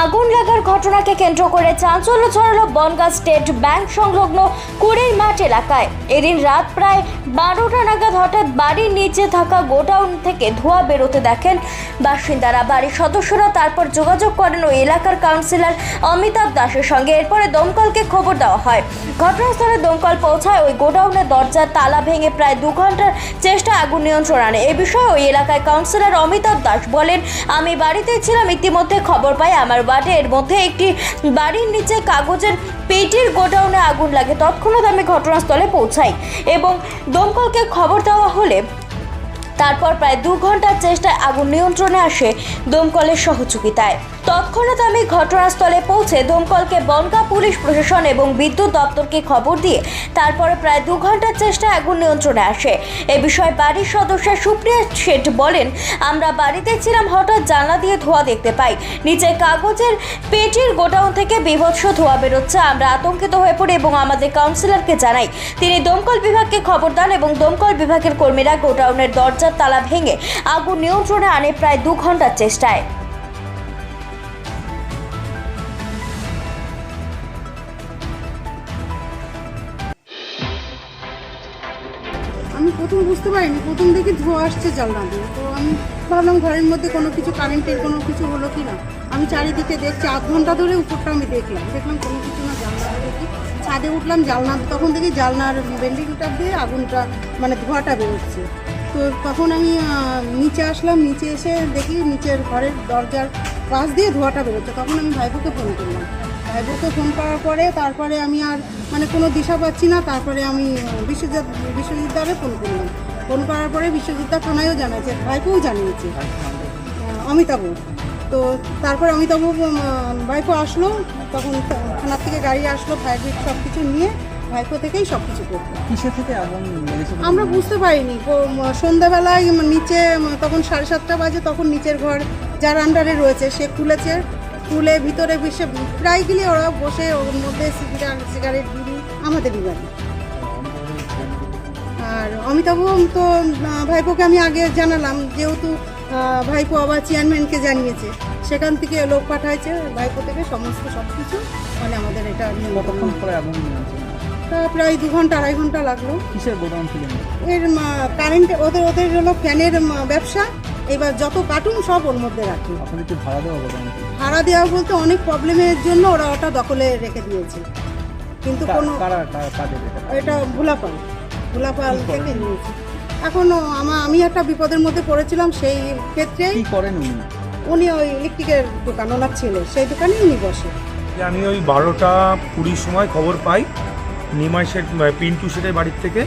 আগুন লাগার ঘটনাকে কেন্দ্র করে চাঞ্চল্য ছড়ালো বনগাঁ স্টেট ব্যাংক সংলগ্ন কুড়ির মাঠ এলাকায়। এদিন রাত প্রায় বারোটা নাগাদ হঠাৎ বাড়ির নিচে থাকা গোডাউন থেকে ধোঁয়া বেরোতে দেখেন বাসিন্দারা। বাড়ির সদস্যরা তারপর যোগাযোগ করেন ওই এলাকার কাউন্সিলর অমিতাভ দাসের সঙ্গে। এরপরে দমকলকে খবর দেওয়া হয়। ঘটনাস্থলে দমকল পৌঁছায়। ওই গোডাউনের দরজার তালা ভেঙে প্রায় দু ঘণ্টার চেষ্টা আগুন নিয়ন্ত্রণ আনে। এ বিষয়ে ওই এলাকায় কাউন্সিলর অমিতাভ দাস বলেন, আমি বাড়িতেই ছিলাম, ইতিমধ্যে খবর পাই আমার ওয়ার্ডে। এর মধ্যে একটি বাড়ির নিচে কাগজের পেটির গোডাউনে আগুন লাগে। তৎক্ষণাৎ আমি ঘটনাস্থলে পৌঁছাই এবং দমকলকে খবর দেওয়া হলে তারপর প্রায় দু ঘণ্টার চেষ্টায় আগুন নিয়ন্ত্রণে আসে দমকলের সহযোগিতায়। তৎক্ষণাৎ আমি ঘটনাস্থলে পৌঁছে দমকলকে বনগাঁ পুলিশ প্রশাসন এবং বিদ্যুৎ দপ্তরকে খবর দিয়ে তারপরে প্রায় দু ঘণ্টার চেষ্টায় আগুন নিয়ন্ত্রণে আসে। এ বিষয়ে বাড়ির সদস্য সুপ্রিয়া শেঠ বলেন, আমরা বাড়িতে ছিলাম, হঠাৎ জানলা দিয়ে ধোঁয়া দেখতে পাই। নিচে কাগজের পেটির গোডাউন থেকে বিভৎস ধোঁয়া বেরোচ্ছে। আমরা আতঙ্কিত হয়ে পড়ি এবং আমাদের কাউন্সিলরকে জানাই, তিনি দমকল বিভাগকে খবর দেন এবং দমকল বিভাগের কর্মীরা গোডাউনের দরজার তালা ভেঙে আগুন নিয়ন্ত্রণে আনে প্রায় দু ঘণ্টার চেষ্টায়। প্রথম বুঝতে পারিনি। প্রথম দেখি ধোঁয়া আসছে জানলা দিয়ে। তো আমি ভাবলাম ঘরের মধ্যে কোনো কিছু কারেন্টের কোনো কিছু হলো কি না আমি চারিদিকে দেখছি, আধ ঘণ্টা ধরে উপরটা আমি দেখলাম। দেখলাম কোনো কিছু না, জানলা দেখি। ছাদে উঠলাম, জানলা, তখন দেখি জানলার বেল্ডিংটা দিয়ে আগুনটা মানে ধোঁয়াটা বেরোচ্ছে। তো তখন আমি নিচে আসলাম, নিচে এসে দেখি নিচের ঘরের দরজার পাশ দিয়ে ধোঁয়াটা বেরোচ্ছে। তখন আমি ভাইবোকে ফোন করলাম। ভাইবোকে ফোন করার পরে তারপরে আমি আর মানে কোনো দিশা পাচ্ছি না তারপরে আমি বিশ্বজিৎ বিশ্ববিদ্যালয়ে ফোন করলাম। ফোন করার পরে বিশ্ববিদ্যালয় থানায়ও জানিয়েছে ভাইপোও জানিয়েছে। অমিতাভ তো তারপরে অমিতাভ ভাইপো আসলো তখন থানার থেকে গাড়ি আসলো ফায়ার সব কিছু নিয়ে ভাইপো থেকেই সব কিছু করতো কিসে থেকে আগুন আমরা বুঝতে পারিনি। সন্ধ্যাবেলায় নিচে তখন সাড়ে সাতটা বাজে তখন নিচের ঘর যার আন্ডারে রয়েছে সে খুলেছে। খুলে ভিতরে বসে প্রায় গেলে ওরা বসে ওর মধ্যে সিগারেট বিড়ি আমাদেরই বাড়ি আর অমিতাভ তো ভাইপোকে আমি আগে জানালাম যেহেতু ভাইপো আবার চেয়ারম্যানকে জানিয়েছে সেখান থেকে লোক পাঠাইছে ভাইপো থেকে সমস্ত সব কিছু মানে আমাদের এটা নিয়ন্ত্রণ কতক্ষণ পরে আগুন তা প্রায় দু ঘণ্টা আড়াই ঘণ্টা লাগল। কিসের গোডাউন ছিল? এর কারেন্ট ওদের ওদের হলো ফ্যানের ব্যবসা এবার যত কার্টুন সব ওর মধ্যে রাখি। আপনাদের ভাড়া দেওয়া গোডাউন? ভাড়া দেওয়া বলতে অনেক প্রবলেমের জন্য ওরা ওটা দখলে রেখে দিয়েছে। কিন্তু কোনো এটা? ভোলাপাল। ভোলাপাল থেকে নিয়েছে। এখনও আমার আমি একটা বিপদের মধ্যে পড়েছিলাম সেই ক্ষেত্রে কি করেন উনি? উনি ওই ইলেকট্রিকের দোকান ওনার ছেলে সেই দোকানেই উনি বসে। যে আমি ওই বারোটা কুড়ির সময় খবর পাই নিমাই শেঠ পিন্টু শেঠের বাড়ির থেকে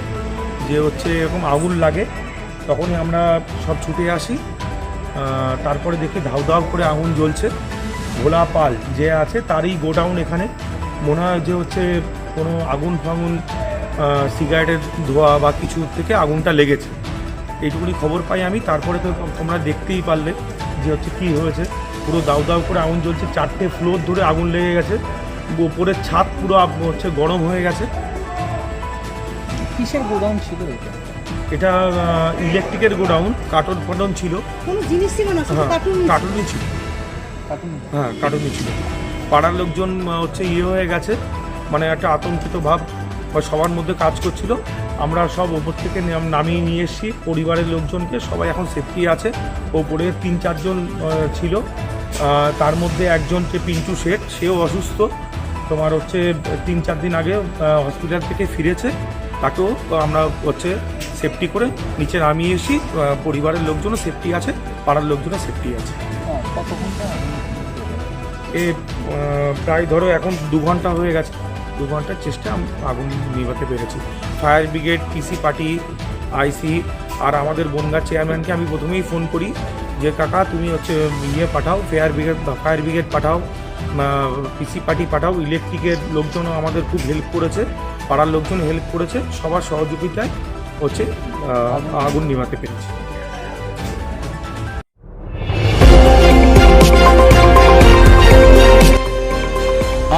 যে হচ্ছে এরকম আগুন লাগে তখনই আমরা সব ছুটে আসি তারপরে দেখি ধাউ ধাউ করে আগুন জ্বলছে। ভোলা পাল যে আছে তারই গোডাউন এখানে। মনে হয় যে হচ্ছে কোনো আগুন ফাগুন সিগারেটের ধোয়া বা কিছু থেকে আগুনটা লেগেছে। এইটুকুনি খবর পাই আমি। তারপরে তো তোমরা দেখতেই পারলে যে হচ্ছে কি হয়েছে। পুরো দাউ দাউ করে আগুন জ্বলছে। চারটে ফ্লোর ধরে আগুন লেগে গেছে। ওপরের ছাদ পুরো হচ্ছে গরম হয়ে গেছে। কিসের গোডাউন ছিল এটা? এটা ইলেকট্রিকের গোডাউন কার্টন ফাটন ছিল। কোনো জিনিস ছিল না শুধু হ্যাঁ কার্টুনই ছিল। হ্যাঁ কার্টুনই ছিল। পাড়ার লোকজন হচ্ছে ইয়ে হয়ে গেছে মানে একটা আতঙ্কিত ভাব সবার মধ্যে কাজ করছিল। আমরা সব ওপর থেকে নামিয়ে নিয়ে এসেছি, পরিবারের লোকজনকে, সবাই এখন সেফটি আছে। ওপরে তিন, চারজন ছিল। তার মধ্যে একজনকে পিন্টু শেঠ, সেও অসুস্থ। তোমার হচ্ছে তিন, চার দিন আগে হসপিটাল থেকে ফিরেছে। তাকেও আমরা হচ্ছে সেফটি করে নিচে নামিয়ে এসি পরিবারের লোকজনও সেফটি আছে, পাড়ার লোকজনও সেফটি আছে। এ প্রায় ধরো এখন দু ঘণ্টা হয়ে গেছে। দু ঘণ্টার চেষ্টা আমি, আগুন নিভাতে পেরেছি। Fire brigade, PC party IC আর আমাদের বনগাঁ চেয়ারম্যানকে আমি প্রথমেই ফোন করি যে, কাকা, তুমি হচ্ছে ইয়ে পাঠাও, ফায়ার ব্রিগেড ফায়ার ব্রিগেড পাঠাও পিসি পার্টি পাঠাও। ইলেকট্রিকের লোকজনও আমাদের খুব হেল্প করেছে, পাড়ার লোকজন হেল্প করেছে। সবার সহযোগিতায় হচ্ছে আগুন নিভাতে পেরেছি।